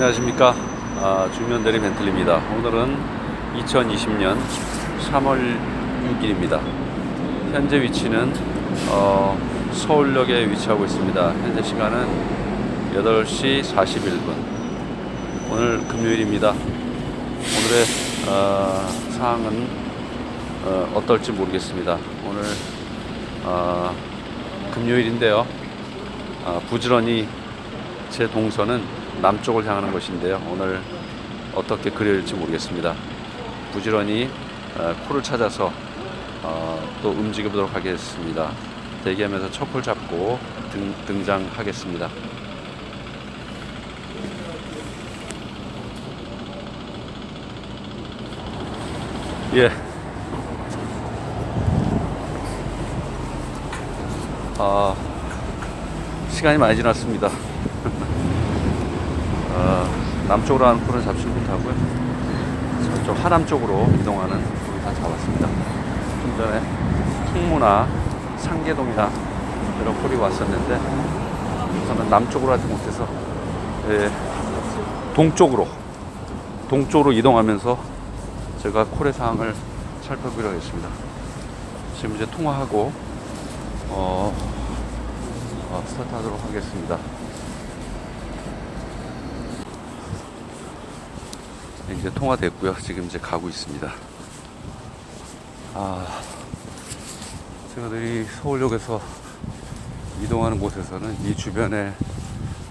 안녕하십니까? 아, 주면대리 벤틀리입니다. 오늘은 2020년 3월 6일입니다. 현재 위치는 어, 서울역에 위치하고 있습니다. 현재 시간은 8시 41분. 오늘 금요일입니다. 오늘의 어, 상황은 어, 어떨지 모르겠습니다. 오늘 어, 금요일인데요. 아, 부지런히 제 동선은 남쪽을 향하는 것인데요. 오늘 어떻게 그릴지 모르겠습니다. 부지런히 어, 코를 찾아서 어, 또 움직여 보도록 하겠습니다. 대기하면서 첫콜 잡고 등, 등장하겠습니다. 예. 아, 시간이 많이 지났습니다. 어, 남쪽으로 하는 콜을 잡지 못하고요. 저쪽 하남 쪽으로 이동하는 콜을 다 잡았습니다. 좀 전에 통무나 상계동이나 이런 콜이 왔었는데 저는 남쪽으로 하지 못해서 예, 동쪽으로 동쪽으로 이동하면서 제가 콜의 상황을 살펴보기로 하겠습니다. 지금 이제 통화하고 어, 어, 스타트하도록 하겠습니다. 이제 통화됐고요. 지금 이제 가고 있습니다. 아, 제가 이 서울역에서 이동하는 곳에서는 이 주변에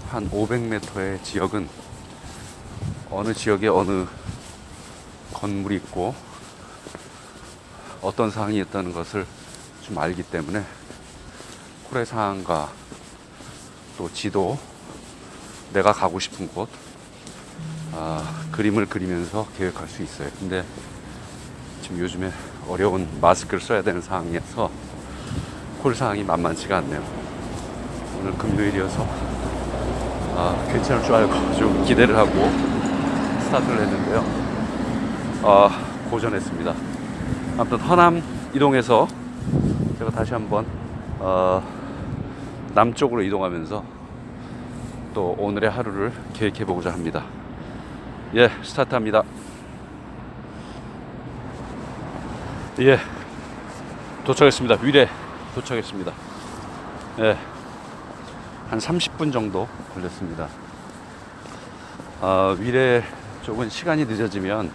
한 500m의 지역은 어느 지역에 어느 건물이 있고 어떤 상황이 있다는 것을 좀 알기 때문에 콜의 상황과 또 지도 내가 가고 싶은 곳 아, 그림을 그리면서 계획할 수 있어요. 근데 지금 요즘에 어려운 마스크를 써야 되는 상황이어서 콜 상황이 만만치가 않네요. 오늘 금요일이어서 아, 괜찮을 줄 알고 좀 기대를 하고 스타트를 했는데요. 아, 고전했습니다. 아무튼 허남 이동해서 제가 다시 한번 어, 남쪽으로 이동하면서 또 오늘의 하루를 계획해 보고자 합니다. 예, 스타트합니다. 예, 도착했습니다. 위례 도착했습니다. 예, 한 30분 정도 걸렸습니다. 아, 위례 쪽은 시간이 늦어지면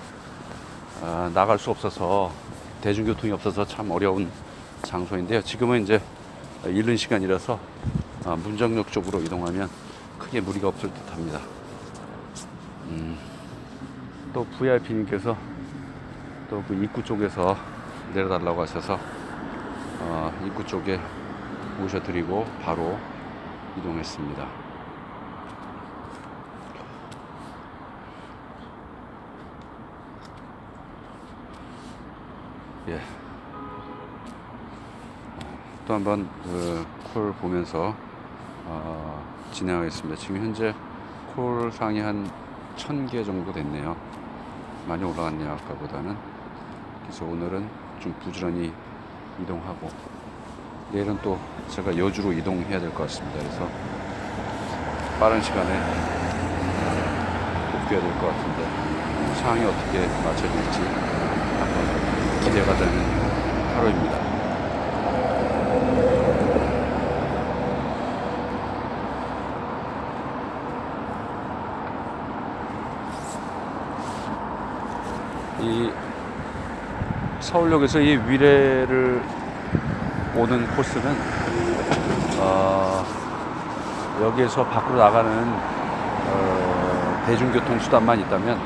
아, 나갈 수 없어서 대중교통이 없어서 참 어려운 장소인데요. 지금은 이제 이른 시간이라서 아, 문정역 쪽으로 이동하면 크게 무리가 없을 듯합니다. 음, 또 VIP님께서 또 그 입구 쪽에서 내려달라고 하셔서 어, 입구 쪽에 모셔드리고 바로 이동했습니다. 예. 또 한번 그, 콜 보면서 어, 진행하겠습니다. 지금 현재 콜 상이 한 1000개 정도 됐네요. 많이 올라갔네요. 아까보다는. 그래서 오늘은 좀 부지런히 이동하고 내일은 또 제가 여주로 이동해야 될 것 같습니다. 그래서 빠른 시간에 복귀해야 될 것 같은데 상황이 어떻게 맞춰질지 한번 기대가 되는 하루입니다. 이 서울역에서 이 위례를 오는 코스는 어, 여기에서 밖으로 나가는 어, 대중교통 수단만 있다면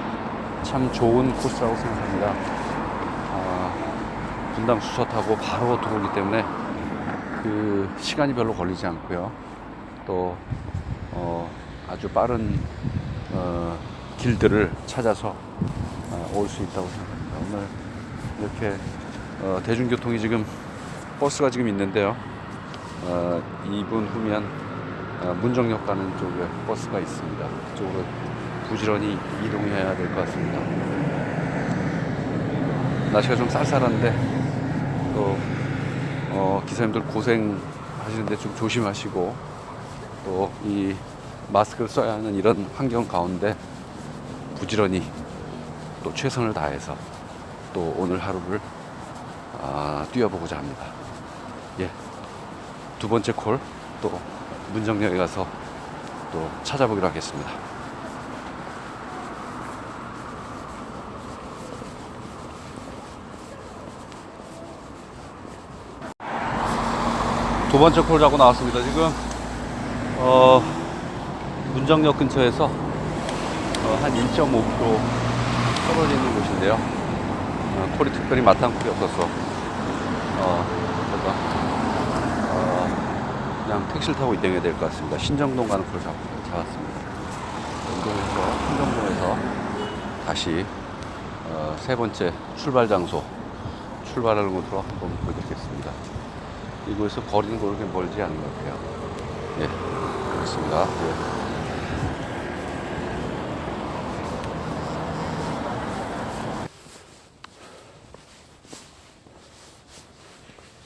참 좋은 코스라고 생각합니다. 어, 분당 수서 타고 바로 들어오기 때문에 그 시간이 별로 걸리지 않고요. 또 어, 아주 빠른 어, 길들을 찾아서 어, 올수 있다고 생각합니다. 오늘 이렇게 어, 대중교통이 지금 버스가 지금 있는데요. 어, 2분 후면 어, 문정역 가는 쪽에 버스가 있습니다. 그쪽으로 부지런히 이동해야 될 것 같습니다. 날씨가 좀 쌀쌀한데 또 어, 기사님들 고생하시는데 좀 조심하시고 또 이 마스크를 써야 하는 이런 환경 가운데 부지런히 또 최선을 다해서 또 오늘 하루를 아, 뛰어보고자 합니다. 예. 두 번째 콜 또 문정역에 가서 또 찾아보기로 하겠습니다. 두 번째 콜 잡고 나왔습니다. 지금 어, 문정역 근처에서 어, 한 1.5km 떨어져 있는 곳인데요. 어, 콜이 특별히 마땅 콜이 없어서 어, 그래서 어, 그냥 택시를 타고 이동해야 될 것 같습니다. 신정동 가는 콜을 잡, 잡았습니다. 이동해서 신정동에서 다시 어, 세 번째 출발 장소 출발하는 곳으로 한번 보여드리겠습니다. 이곳에서 거리는 그렇게 멀지 않은 것 같아요. 예, 그렇습니다. 예.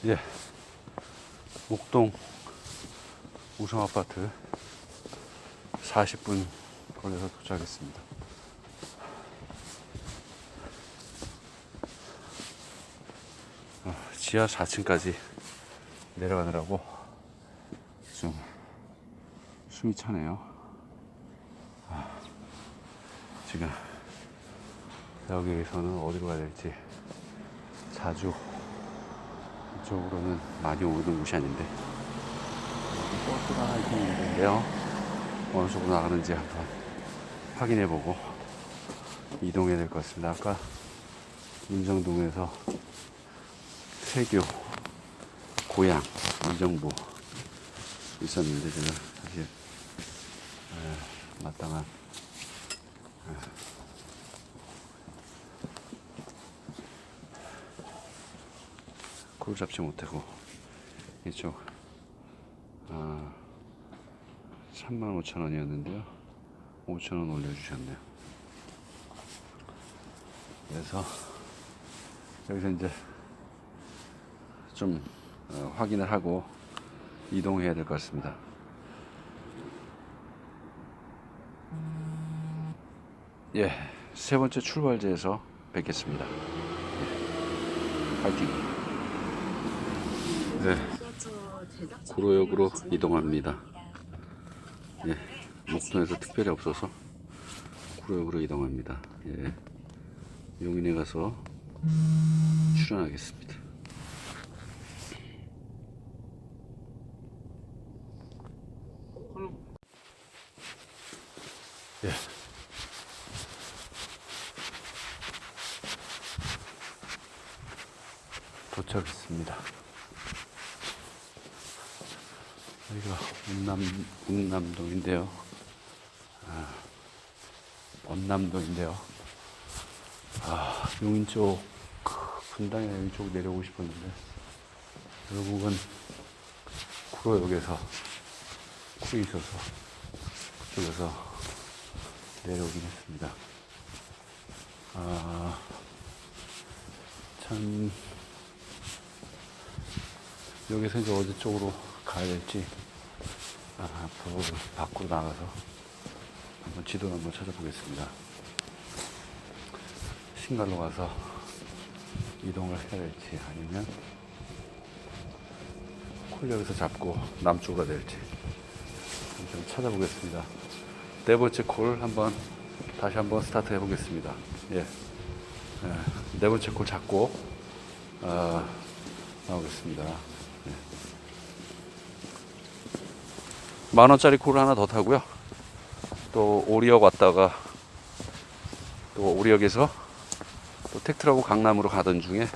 예. 목동 우성 아파트 40분 걸려서 도착했습니다. 어, 지하 4층까지 내려가느라고 좀 숨이 차네요. 아, 지금 여기에서는 어디로 가야 될지 자주 이쪽으로는 많이 오는 곳이 아닌데 버스가 하나 있는데요. 어느 쪽으로 나가는지 한번 확인해보고 이동해야 될 것 같습니다. 아까 문정동에서 세교 고향 이정부 있었는데 제가 사실 에, 마땅한 에, 콜 잡지 못하고 이쪽 아, 3만 5천 원이었는데요 5천 원 올려주셨네요 그래서 여기서 이제 좀 어, 확인을 하고 이동해야 될 것 같습니다. 예, 세 번째 출발지에서 뵙겠습니다. 예, 파이팅! 네, 구로역으로 이동합니다. 예, 목동에서 특별히 없어서 구로역으로 이동합니다. 예, 용인에 가서 출연하겠습니다. 예. 도착했습니다. 여기가 운남, 운남동인데요. 아, 원남동인데요. 아, 용인 쪽, 분당이나 용인 쪽 내려오고 싶었는데, 결국은 구로역에서 쿨이 있어서 그쪽에서 내려오긴 했습니다. 아, 참, 여기서 이제 어디 쪽으로 가야 될지, 아, 앞으로 밖으로 나가서 한번 지도를 한번 찾아보겠습니다. 신갈로 가서 이동을 해야 될지, 아니면 콜역에서 잡고 남쪽으로 될지, 좀 찾아보겠습니다. 네 번째 콜 한번 다시 한번 스타트 해보겠습니다. 예. 예, 네 번째 콜 잡고 어, 나오겠습니다. 예. 만 원짜리 콜을 하나 더 타고요. 또 오리역 왔다가 또 오리역에서 또 택트라고 강남으로 가던 중에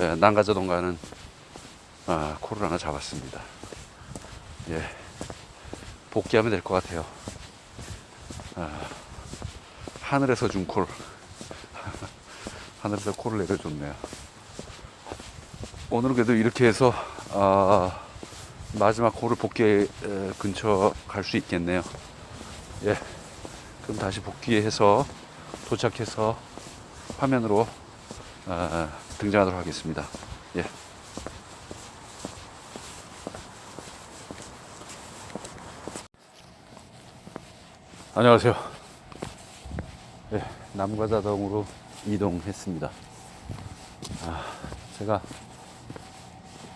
예, 난가자동 가는 아, 콜을 하나 잡았습니다. 예. 복귀하면 될 것 같아요. 아, 하늘에서 준 콜. 하늘에서 콜을 내려줬네요. 오늘은 그래도 이렇게 해서 아, 마지막 콜을 복귀 에, 근처 갈 수 있겠네요. 예. 그럼 다시 복귀해서 도착해서 화면으로 아, 등장하도록 하겠습니다. 예. 안녕하세요. 남과자동으로 이동했습니다. 아, 제가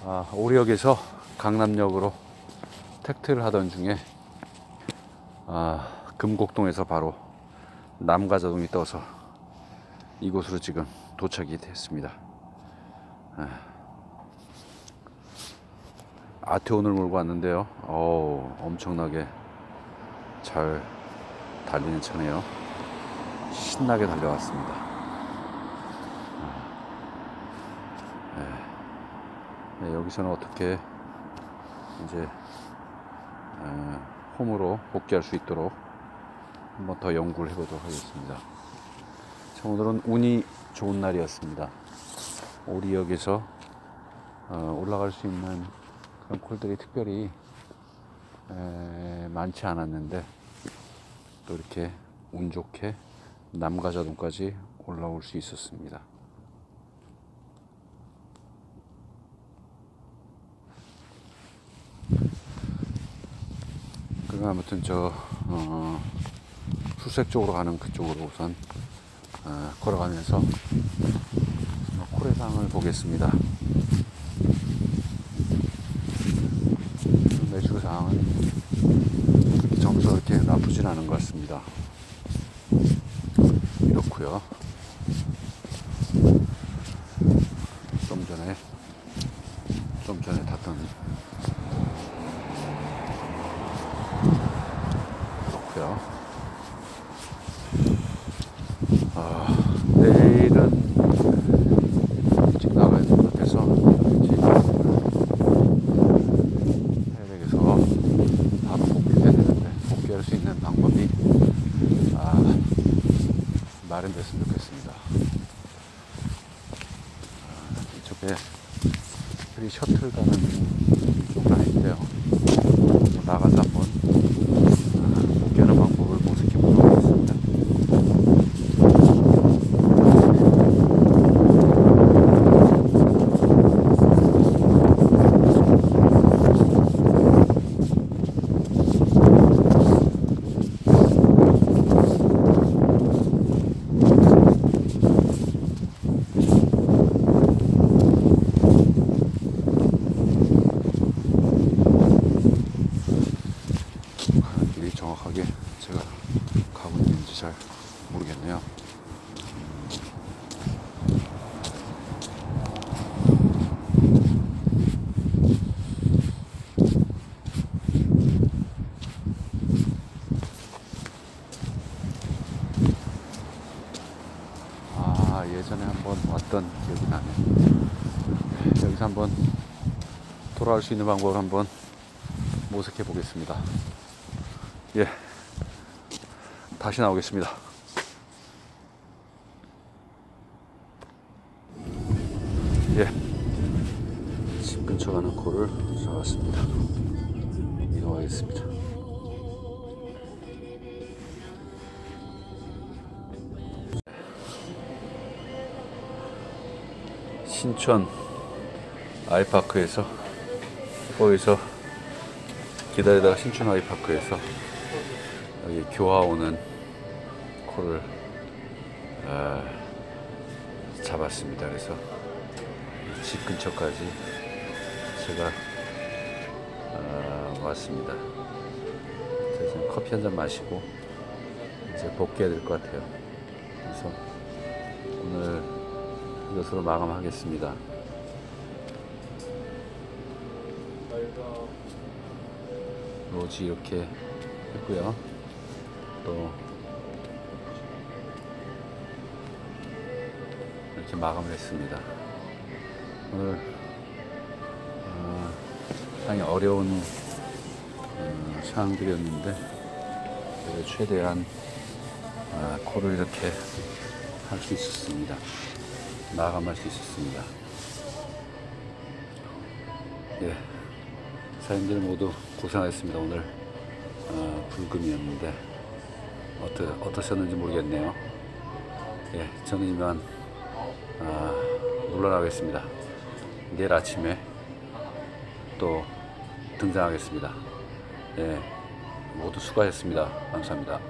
아, 오리역에서 강남역으로 택트를 하던 중에 아, 금곡동에서 바로 남가자동이 떠서 이곳으로 지금 도착이 됐습니다. 아, 아테온을 몰고 왔는데요. 어우, 엄청나게 잘 달리는 차네요. 신나게 달려왔습니다. 네, 여기서는 어떻게 이제 어, 홈으로 복귀할 수 있도록 한번 더 연구를 해보도록 하겠습니다. 자, 오늘은 운이 좋은 날이었습니다. 오리역에서 어, 올라갈 수 있는 그런 콜들이 특별히 에, 많지 않았는데 또 이렇게 운 좋게 남가자동까지 올라올 수 있었습니다. 그 아무튼 저 어, 수색 쪽으로 가는 그쪽으로 우선 어, 걸어가면서 코레상을 보겠습니다. 매주 상황은 그렇게 나쁘진 않은 것 같습니다. 이렇고요. 좀 전에 좀 전에 탔던 그렇고요. 아, 내일은 일찍 나가야 될 것 같아서 일찍 해외에서 바로 복귀해야 되는데 복귀할 수 있는 방법이 아, 마련됐으면 좋겠습니다. 아, 이쪽에 특별히 셔틀 가는 쪽은 아닌데요. 나가서 한번 아, 복귀하는 방법을 모색해 보도록 하겠습니다. 길이 정확하게 제가 가고 있는지 잘 모르겠네요. 아 예전에 한번 왔던 기억이 나네. 여기서 한번 돌아올 수 있는 방법을 한번 모색해 보겠습니다. 예. 다시 나오겠습니다. 예. 집 근처 가는 코를 잡았습니다. 이동하겠습니다. 신촌 아이파크에서 거기서 기다리다가 신촌 아이파크에서 여기 교화 오는 코를 아, 잡았습니다. 그래서 집 근처까지 제가 아, 왔습니다. 그래서 커피 한 잔 마시고 이제 복귀해야 될 것 같아요. 그래서 오늘 이것으로 마감하겠습니다. 로지 이렇게 했고요. 또 이렇게 마감을 했습니다. 오늘 어, 상당히 어려운 어, 상황들이었는데 최대한 아, 코를 이렇게 할 수 있었습니다. 마감할 수 있었습니다. 예, 사장님들 모두 고생하셨습니다. 오늘 어, 불금이었는데 어떠, 어떠셨는지 모르겠네요. 예, 저는 이만 아, 물러나겠습니다. 내일 아침에 또 등장하겠습니다. 예, 모두 수고하셨습니다. 감사합니다.